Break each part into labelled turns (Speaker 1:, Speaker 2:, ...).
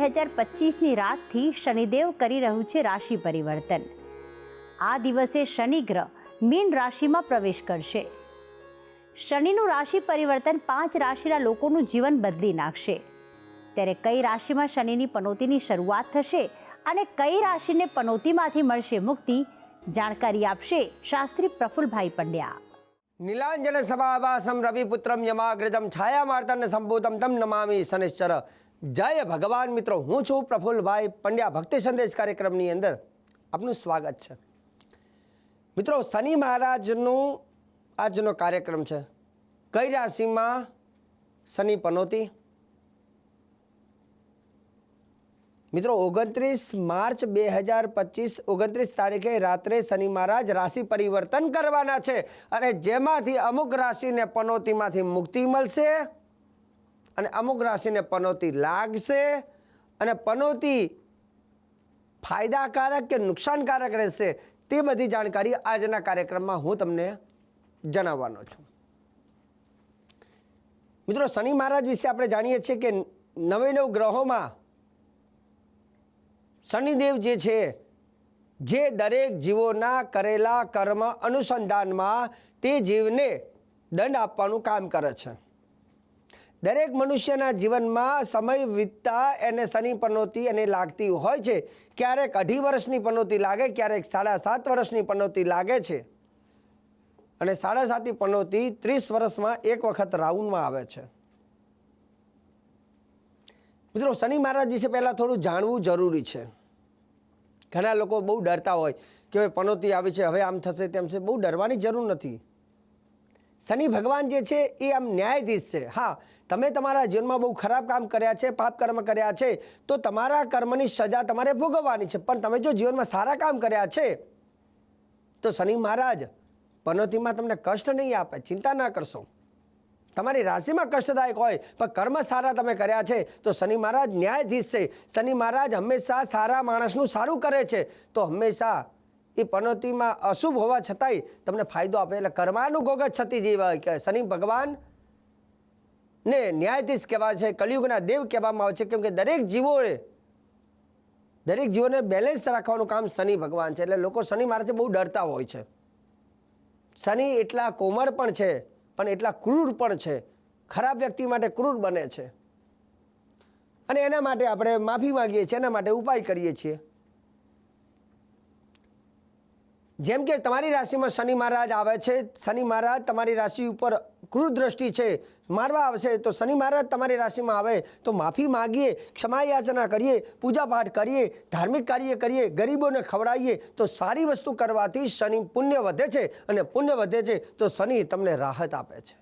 Speaker 1: હજાર પચીસની રાતથી શનિદેવ કરી રહ્યું છે રાશિ પરિવર્તન. આ દિવસે શનિ ગ્રહ મીન રાશિમાં પ્રવેશ કરશે. શનિનું રાશિ પરિવર્તન પાંચ રાશિના લોકોનું જીવન બદલી નાખશે. ત્યારે કઈ રાશિમાં શનિની પનોતીની શરૂઆત થશે અને કઈ રાશિને પનોતીમાંથી મળશે મુક્તિ, જાણકારી આપશે શાસ્ત્રી પ્રફુલભાઈ પંડ્યા.
Speaker 2: નીલાંજન સભાવાસમ રવિપુત્રમ યમાગ્રજમ છાયામાર્તન સંબોધમ તમ નમામી શનિશ્ચર. જય ભગવાન મિત્રો, હું છું પ્રફુલ્લભાઈ પંડ્યા. ભક્તિ સંદેશ કાર્યક્રમની અંદર આપનું સ્વાગત છે. મિત્રો, શનિ મહારાજનું આજનો કાર્યક્રમ છે. કઈ રાશિમાં શનિ પનોતી? મિત્રો, ઓગણત્રીસ માર્ચ બે હજાર પચીસ, ઓગણત્રીસ તારીખે રાત્રે શનિ મહારાજ રાશિ પરિવર્તન કરવાના છે અને જેમાંથી અમુક રાશિને પનોતીમાંથી મુક્તિ મળશે અને અમુક રાશિને પનોતી લાગશે અને પનોતી ફાયદાકારક કે નુકસાનકારક રહેશે તે બધી જાણકારી આજના કાર્યક્રમમાં હું તમને જણાવવાનો છું. મિત્રો, શનિ મહારાજ વિશે આપણે જાણીએ છીએ કે નવે નવ ગ્રહોમાં શનિદેવ જે છે, જે દરેક જીવોના કરેલા કર્મ અનુસંધાનમાં તે જીવને દંડ આપવાનું કામ કરે છે. દરેક મનુષ્યના જીવનમાં સમય વીતતા એને શનિ પનોતી એને લાગતી હોય છે, ક્યારેક અઢી વર્ષની પનોતી લાગે, ક્યારેક સાડા સાત વર્ષની પનોતી લાગે છે. અને સાડા સાતની પનોતી ત્રીસ વર્ષમાં એક વખત રાઉન્ડમાં આવે છે. મિત્રો, શનિ મહારાજ વિશે પહેલાં થોડું જાણવું જરૂરી છે. ઘણા લોકો બહુ ડરતા હોય કે હવે પનોતી આવી છે, હવે આમ થશે તેમ છે, બહુ ડરવાની જરૂર નથી. શનિ ભગવાન જે છે એ આમ ન્યાયાધીશ છે. હા, તમે તમારા જીવનમાં બહુ ખરાબ કામ કર્યા છે, પાપ કર્મ કર્યા છે, તો તમારા કર્મની સજા તમારે ભોગવવાની છે. પણ તમે જો જીવનમાં સારા કામ કર્યા છે, તો શનિ મહારાજ પનોતીમાં તમને કષ્ટ નહીં આપે, ચિંતા ના કરશો. તમારી રાશિમાં કષ્ટદાયક હોય, પણ કર્મ સારા તમે કર્યા છે, તો શનિ મહારાજ ન્યાયાધીશ છે. શનિ મહારાજ હંમેશા સારા માણસનું સારું કરે છે. તો હંમેશા એ પનોતીમાં અશુભ હોવા છતાંય તમને ફાયદો આપે. એટલે કર્માનુભોગ જ છતી જેવા શનિ ભગવાન ને ન્યાયાધીશ કહેવાય છે, કલિયુગના દેવ કહેવામાં આવે છે, કેમ કે દરેક જીવોએ, દરેક જીવોને બેલેન્સ રાખવાનું કામ શનિ ભગવાન છે. એટલે લોકો શનિ મહારાજથી બહુ ડરતા હોય છે. શનિ એટલા કોમળ પણ છે પણ એટલા ક્રૂર પણ છે. ખરાબ વ્યક્તિ માટે ક્રૂર બને છે. અને એના માટે આપણે માફી માંગીએ છીએ, એના માટે ઉપાય કરીએ છીએ. જેમ કે તમારી રાશિમાં શનિ મહારાજ આવે છે, શનિ મહારાજ તમારી રાશિ ઉપર ક્રૂર દ્રષ્ટિ છે, મારવા આવશે, તો શનિ મહારાજ તમારી રાશિમાં આવે, તો માફી માગીએ, ક્ષમા યાચના કરીએ, પૂજાપાઠ કરીએ, ધાર્મિક કાર્ય કરીએ, ગરીબોને ખવડાવીએ, તો સારી વસ્તુ કરવાથી શનિ પુણ્ય વધે છે અને પુણ્ય વધે છે, તો શનિ તમને રાહત આપે છે.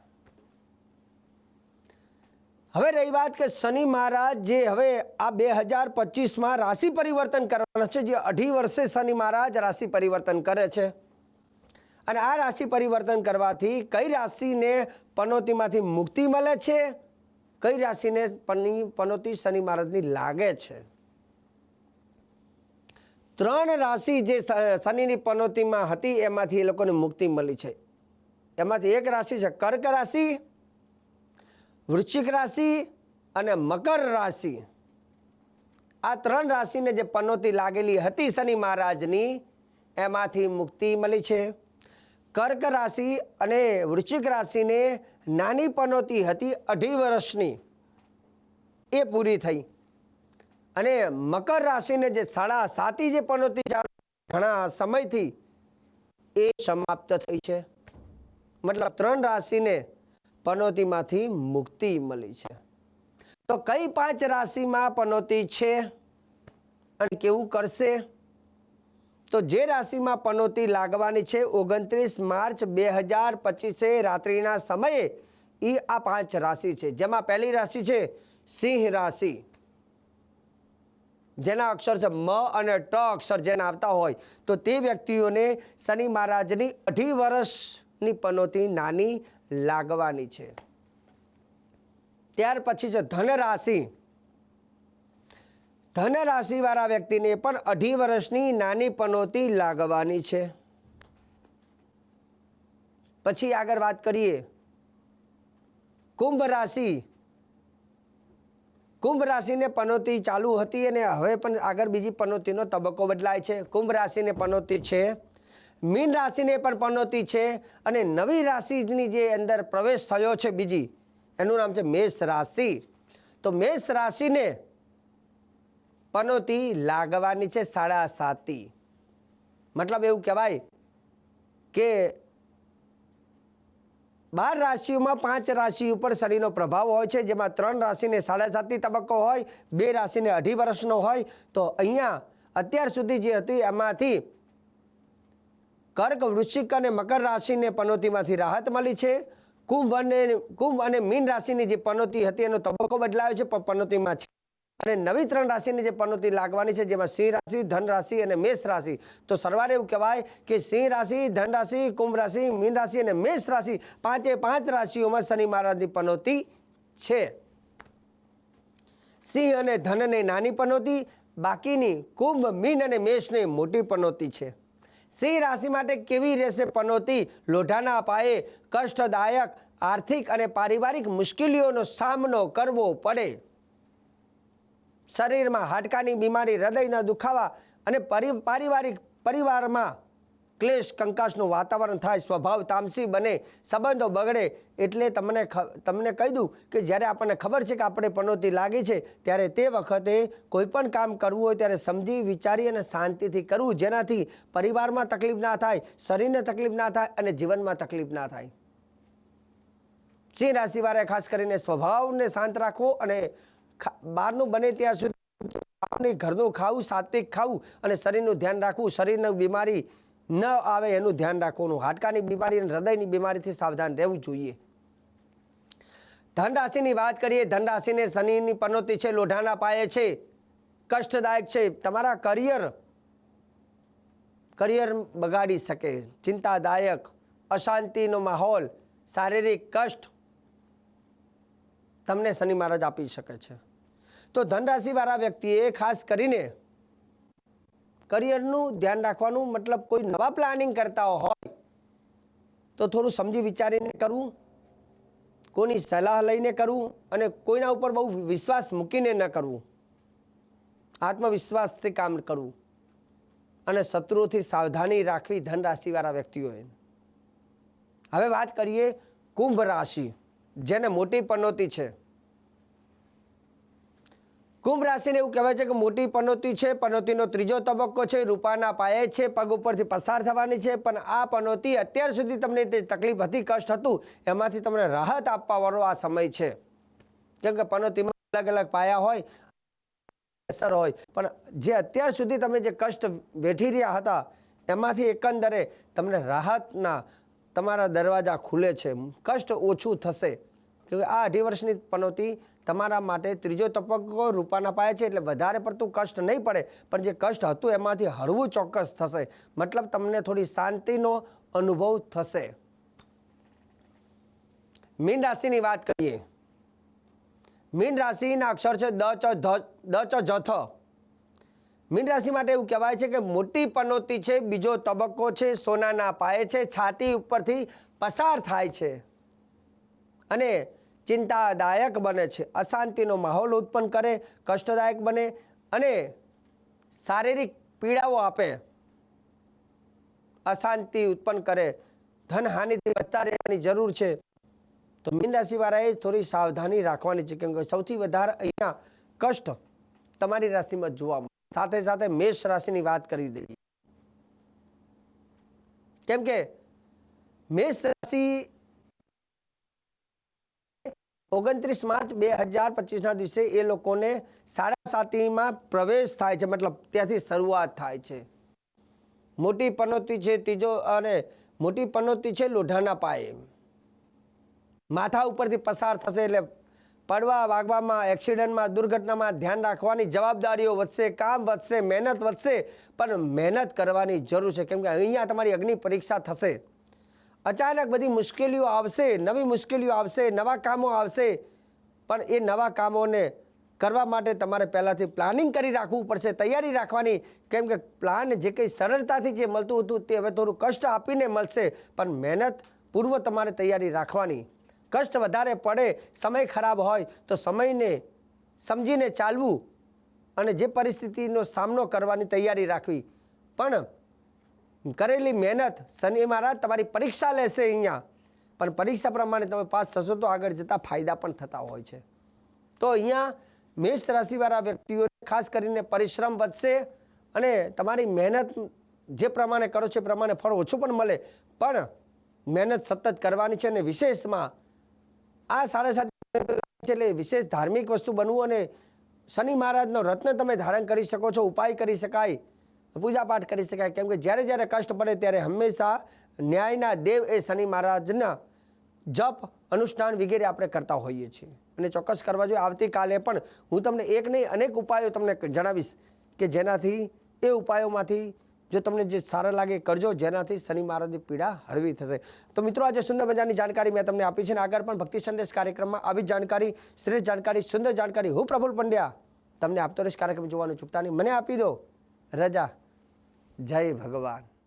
Speaker 2: હવે રહી વાત કે શનિ મહારાજ જે હવે આ બે હજાર પચીસમાં રાશિ પરિવર્તન કરવાના છે, જે અઢી વર્ષે શનિ મહારાજ રાશિ પરિવર્તન કરે છે. અને આ રાશિ પરિવર્તન કરવાથી કઈ રાશિને પનોતીમાંથી મુક્તિ મળે છે? કઈ રાશિને પની, પનોતી શનિ મહારાજની લાગે છે? ત્રણ રાશિ જે શનિની પનોતીમાં હતી, એમાંથી એ લોકોને મુક્તિ મળી છે. એમાંથી એક રાશિ છે કર્ક રાશિ વૃશ્ચિક રાશિ અને મકર રાશિ. આ ત્રણ રાશિને જે પનોતી લાગેલી હતી શનિ મહારાજની, એમાંથી મુક્તિ મળી છે. કર્ક રાશિ અને વૃશ્ચિક રાશિને નાની પનોતી હતી અઢી વર્ષની. એ પૂરી થઈ. અને મકર રાશિને જે સાડા સાતી જે પનોતી ઘણા સમયથી એ સમાપ્ત થઈ છે. મતલબ ત્રણ રાશિને પનોતીમાંથી મુક્તિ મળી છે. તો કઈ પાંચ રાશિમાં પનોતી છે અને કેવું કરશે? તો જે રાશિમાં પનોતી લાગવાની છે ઓગણત્રીસ માર્ચ બે હજાર પચીસે રાત્રિના સમયે એ આ પાંચ રાશિ છે. જેમાં પહેલી રાશિ છે સિંહ રાશિ. જેના અક્ષર છે મ અને ટ અક્ષર જેના આવતા હોય. તો તે વ્યક્તિઓને શનિ મહારાજની અઢી વર્ષની પનોતી નાની લાગવાની છે. ત્યાર પછી છે ધન રાશિ ધન રાશિવાળા વ્યક્તિને પણ અઢી વર્ષની નાની પનોતી લાગવાની છે. પછી આગળ વાત કરીએ. કુંભ રાશિ. કુંભ રાશિને પનોતી ચાલુ હતી અને હવે પણ આગળ બીજી પનોતીનો તબક્કો બદલાય છે. કુંભ રાશિને પનોતી છે મીન રાશિને પણ પનોતી છે અને નવી રાશિની જે અંદર પ્રવેશ થયો છે બીજી, એનું નામ છે મેષ રાશિ. તો મેષ રાશિને પનોતી લાગવાની છે સાડા સાતી મતલબ એવું કહેવાય કે બાર રાશિઓમાં પાંચ રાશિ ઉપર શનિનો પ્રભાવ હોય છે, જેમાં ત્રણ રાશિને સાડા સાતી તબક્કો હોય, બે રાશિને અઢી વર્ષનો હોય. તો અહીંયા અત્યાર સુધી જે હતી એમાંથી કર્ક, વૃશ્ચિક અને મકર રાશિને પનોતીમાંથી રાહત મળી છે. કુંભ અને કુંભ અને મીન રાશિની જે પનોતી હતી એનો તબક્કો બદલાયો છે, પણ પનોતીમાં છે. અને નવી ત્રણ રાશિની જે પનોતી લાગવાની છે, જેમાં સિંહ રાશિ, ધન રાશિ અને મેષ રાશિ. તો સરવારે એવું કહેવાય કે સિંહ રાશિ, ધન રાશિ, કુંભ રાશિ, મીન રાશિ અને મેષ રાશિ પાંચે પાંચ રાશિઓમાં શનિ મહારાજની પનોતી છે. સિંહ અને ધનને નાની પનોતી, બાકીની કુંભ, મીન અને મેષને મોટી પનોતી છે. સિંહ રાશિ માટે કેવી રહેશે પનોતી? લોઢાના અપાયે કષ્ટદાયક, આર્થિક અને પારિવારિક મુશ્કેલીઓનો સામનો કરવો પડે. શરીરમાં હાડકાની બીમારી, હૃદયના દુખાવા અને પરિ, પારિવારિક પરિવારમાં ક્લેશ કંકાશનું વાતાવરણ થાય સ્વભાવ તામસી બને, સંબંધો બગડે એટલે તમને તમને કહી દઉં કે જ્યારે આપણને ખબર છે કે આપણે પનોતી લાગી છે, ત્યારે તે વખતે કોઈ પણ કામ કરવું હોય ત્યારે સમજી, વિચારી અને શાંતિથી કરવું, જેનાથી પરિવારમાં તકલીફ ના થાય, શરીરને તકલીફ ના થાય અને જીવનમાં તકલીફ ના થાય. સિંહ રાશિવાળાએ ખાસ કરીને સ્વભાવને શાંત રાખવો અને બહારનું બને ત્યાં સુધી ઘરનું ખાવું, સાત્વિક ખાવું અને શરીરનું ધ્યાન રાખવું. શરીરની બીમારી ન આવે એનું ધ્યાન રાખવાનું. હાડકાની બીમારી અને હૃદયની બીમારીથી સાવધાન રહેવું જોઈએ. ધન રાશિની વાત કરીએ ધન રાશિને શનિની પનોતી છે, લોઢાના પાયે છે. કષ્ટદાયક છે. તમારા કરિયર કરિયર બગાડી શકે. ચિંતાદાયક, અશાંતિનો માહોલ, શારીરિક કષ્ટ તમને શનિ મહારાજ આપી શકે છે. તો ધનરાશિવાળા વ્યક્તિએ ખાસ કરીને કરિયરનું ધ્યાન રાખવાનું મતલબ કોઈ નવા પ્લાનિંગ કરતા હોય તો થોડું સમજી વિચારીને કરવું કોઈની સલાહ લઈને કરવું અને કોઈના ઉપર બહુ વિશ્વાસ મૂકીને ન કરવું આત્મવિશ્વાસથી કામ કરવું અને શત્રુઓથી સાવધાની રાખવી ધન રાશિવાળા વ્યક્તિઓએ. હવે વાત કરીએ કુંભ રાશિ, જેને મોટી પનોતી છે. કુંભ રાશિને એવું કહેવાય છે કે મોટી પનોતી છે, પનોતીનો ત્રીજો તબક્કો છે, રૂપાના પાયે છે, પગ ઉપરથી પસાર થવાની છે, પણ આ પનોતી અત્યાર સુધી તમને તે તકલીફ હતી, કષ્ટ હતું, એમાંથી તમને રાહત આપવાવાળો આ સમય છે. કેમ કે પનોતીમાં અલગ અલગ પાયા હોય, અસર હોય, પણ જે અત્યાર સુધી તમે જે કષ્ટ વેઠી રહ્યા હતા, એમાંથી એકંદરે તમને રાહતના તમારા દરવાજા ખુલે છે. કષ્ટ ઓછું થશે. કે આ અઢી વર્ષની પનોતી તમારા માટે ત્રીજો તબક્કો રૂપાના પાયા છે એટલે વધારે પડતું કષ્ટ નહીં પડે. પણ જે કષ્ટ હતું એમાંથી હળવું ચોક્કસ થશે. મતલબ તમને થોડી શાંતિનો અનુભવ થશે. મીન રાશિની વાત કરીએ. મીન રાશિના અક્ષર છે દ ચ ધ ચ જથ મીન રાશિ માટે એવું કહેવાય છે કે મોટી પનોતી છે, બીજો તબક્કો છે, સોનાના પાયે છે, છાતી ઉપરથી પસાર થાય છે. અને ચિંતાદાયક બને છે. અશાંતિનો માહોલ ઉત્પન્ન કરે, કષ્ટદાયક બને અને શારીરિક પીડાઓ આપે. અશાંતિ ઉત્પન્ન કરે. ધનહાનિથી બચતા રહેવાની જરૂર છે. તો મીન રાશિવાળાએ થોડી સાવધાની રાખવાની છે કેમ કે સૌથી વધારે અહીંયા કષ્ટ તમારી રાશિમાં જોવા મળે. સાથે સાથે મેષ રાશિની વાત કરી દઈએ. કેમ કે મેષ રાશિ ઓગણત્રીસ માર્ચ બે હજાર પચીસના દિવસે એ લોકોને સાડા સાતીમાં પ્રવેશ થાય છે, મતલબ ત્યાંથી શરૂઆત થાય છે. મોટી પનોતી છે ત્રીજો અને મોટી પનોતી છે લોઢાના પાયે. માથા ઉપરથી પસાર થશે એટલે પડવા વાગવામાં, એક્સિડન્ટમાં, દુર્ઘટનામાં ધ્યાન રાખવાની જવાબદારીઓ વધશે, કામ વધશે, મહેનત વધશે, પણ મહેનત કરવાની જરૂર છે. કેમ કે અહીંયા તમારી અગ્નિ પરીક્ષા થશે. અચાનક બધી મુશ્કેલીઓ આવશે, નવી મુશ્કેલીઓ આવશે, નવા કામો આવશે. પણ એ નવા કામોને કરવા માટે તમારે પહેલાંથી પ્લાનિંગ કરી રાખવું પડશે, તૈયારી રાખવાની. કેમ કે પ્લાન જે કંઈ સરળતાથી જે મળતું હતું તે હવે થોડું કષ્ટ આપીને મળશે, પણ મહેનત પૂર્વ તમારે તૈયારી રાખવાની. કષ્ટ વધારે પડે, સમય ખરાબ હોય, તો સમયને સમજીને ચાલવું અને જે પરિસ્થિતિનો સામનો કરવાની તૈયારી રાખવી. પણ કરેલી મહેનત શનિ મહારાજ તમારી પરીક્ષા લેશે અહીંયા. પણ પરીક્ષા પ્રમાણે તમે પાસ થશો તો આગળ જતાં ફાયદા પણ થતા હોય છે. તો અહીંયા મેષ રાશિવાળા વ્યક્તિઓને ખાસ કરીને પરિશ્રમ વધશે અને તમારી મહેનત જે પ્રમાણે કરો છો એ પ્રમાણે ફળ ઓછું પણ મળે. પણ મહેનત સતત કરવાની છે અને વિશેષમાં આ સાડા સાત એટલે વિશેષ ધાર્મિક વસ્તુ બનવું અને શનિ મહારાજનો રત્ન તમે ધારણ કરી શકો છો, ઉપાય કરી શકાય. પૂજાપાઠ કરી શકાય. કેમ કે જ્યારે જ્યારે કષ્ટ પડે ત્યારે હંમેશા ન્યાયના દેવ એ શનિ મહારાજના જપ અનુષ્ઠાન વગેરે આપણે કરતા હોઈએ છીએ. અને ચોક્કસ કરવા જોઈએ. આવતીકાલે પણ હું તમને એક નહીં, અનેક ઉપાયો તમને જણાવીશ કે જેનાથી એ ઉપાયોમાંથી જો તમને જે સારા લાગે કરજો. જેનાથી શનિ મહારાજની પીડા હળવી થશે. તો મિત્રો, આજે સુંદર મજાની જાણકારી મેં તમને આપી છે અને આગળ પણ ભક્તિ સંદેશ કાર્યક્રમમાં આવી જાણકારી, શ્રેષ્ઠ જાણકારી, સુંદર જાણકારી હું પ્રફુલ પંડ્યા તમને આપતો રહીશ. કાર્યક્રમ જોવાનું ચૂકતા નહીં. મને આપી દો. રજા. જય ભગવાન.